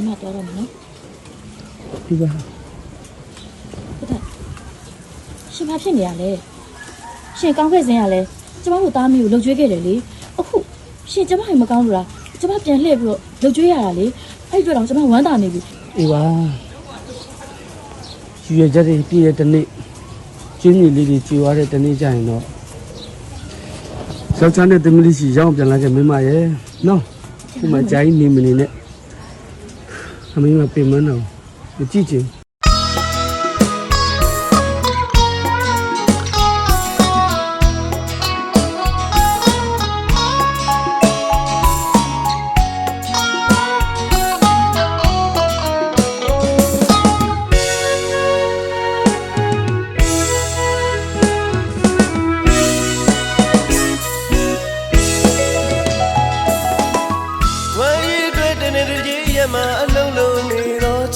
ဒီမှာတော့တော့မယ်နော်ဒီပါဟုတ်တယ်ရှင်ဘာဖြစ်နေရလဲရှင်ကောင်းခဲ့စင်းရလဲကျမတို့သားမီးကိုလှုပ်ကြွေးခဲ့တယ်လေအခုရှင်ကျမရင်မကောင်းလို့လားကျမပြန်လှည့်ပြီးတော့လှုပ်ကြွေးရတာလေအဲ့ဒီအတွက်တော့ကျမဝမ်းသာနေပြီအေးပါရွရချက်တွေပြည့်တဲ့တနေ့ကျင်းကြီးလေးတွေကြည်သွားတဲ့တနေ့ကျရင်တော့ယောက်ျားနဲ့သမီးလေးစီရောက်ပြန်လာခဲ့မင်းမရဲ့နော်ဒီမှာဂျိုင်းနေမနေနဲ့ အမေမပြင်မတော့မကြည့်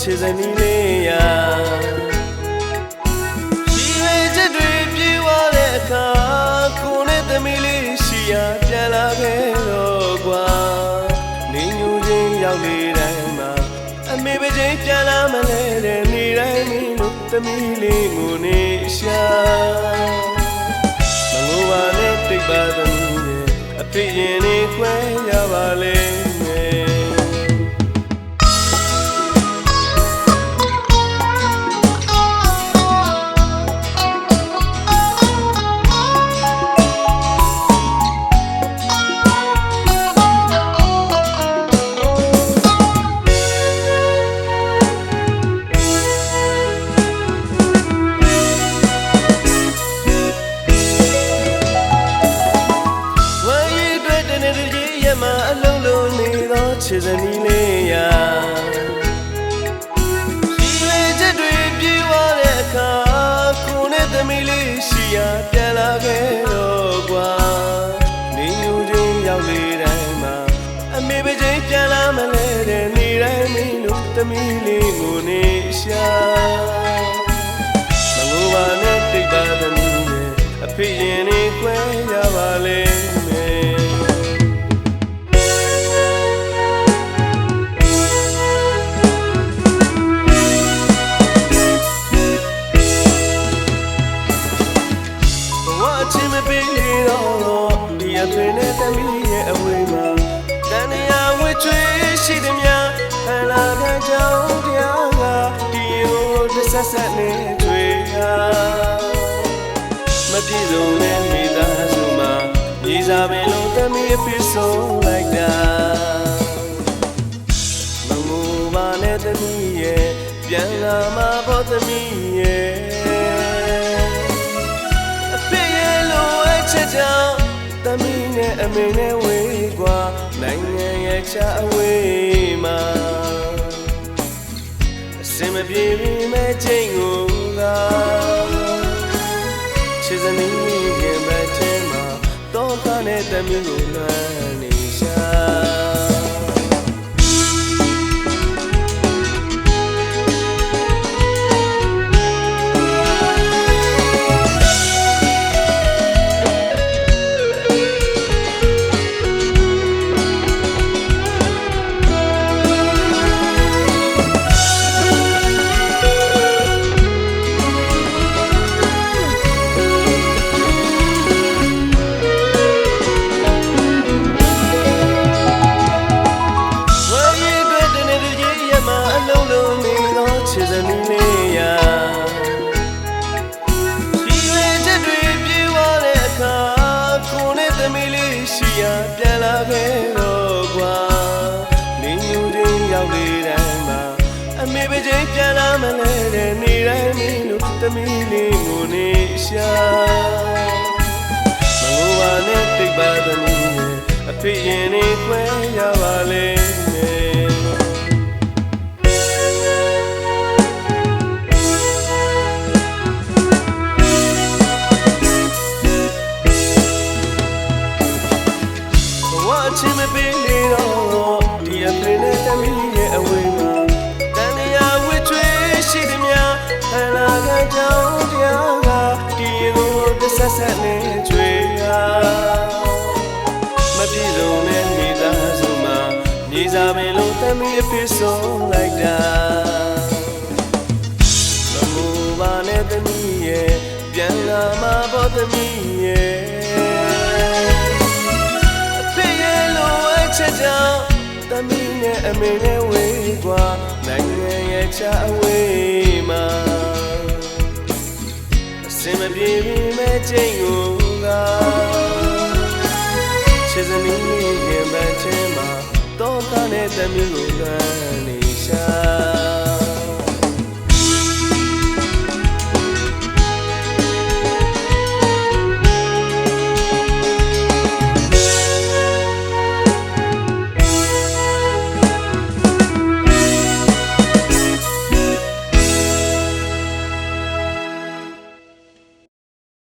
ခြေစနီးလေးရာရှိရချက်တွေပြေးသွားတဲ့အခါကိုနဲ့သမီးလေးရှိရာပြန်လာခဲ့တော့ကွာနေညူချင်းရောက်နေတိုင်းမှာအမေပဲချင်းပြန်လာမလဲတဲ့နေတိုင်းမင်းတို့သမီးလေးကိုနေရှာမငိုပါနဲ့တိတ်ပါသမီးရဲ့အဖေရင်နေခွဲရပါလေ တို့သမီးလေးကိုနေရှာမငိုပါနဲ့တိတ်ပါသမီးရဲ့အဖေရင်နေခွဲရပါလေမယ်ဘဝချင်းမပေးတော့ဒီအဖေနဲ့တမီးရဲ့အဝေးမှာတန်ရဝှချွေးရှိသည်များ ဟလာကကြောင်တရားကဒီကိုတစ်ဆက်ဆက်နဲ့တွေ့တာမပြည့်စုံတဲ့မိသားစုမှာညီစားပင်လုံးတမီးအဖြစ်ဆုံးလိုက်တာမငိုပါနဲ့တမီးရဲ့ပြန်လာမှာပေါ့တမီးရဲ့အဖေရဲ့လိုအပ်ချက်ကြောင့်တမီးနဲ့အမေနဲ့ဝေးကွာနိုင်ငံရဲ့ချအဝေးမှာအ စင်မပြေပြီမဲ့ချိန်ကိုကချစ်စနီးရဲ့မထဲမှာတော့ခနဲ့တမီးကိုလွှမ်းနေရှာ လေးကိုနေရှာမငိုပါနဲ့တိတ်ပါသမီးရဲ့အဖေရင်နေခွဲရပါလေ စားမယ်လို့သမီးအဖေဆုံးလိုက်တာမမူပါနဲ့သမီးရဲ့ပြန်လာမှာပေါ့သမီးရဲ့အဖေရဲ့လိုအပ်ချက်ကြောင့်သမီးနဲ့အမေနဲ့ဝေးကွာနိုင်ငံရဲ့ချအဝေးမှာအစင်မပြေမိမဲ့ချိန်ကိုကချစ်သမီးရဲ့ဘက်ထဲမှာ တောကနဲ့တမျိုးလိုကံနေရှာ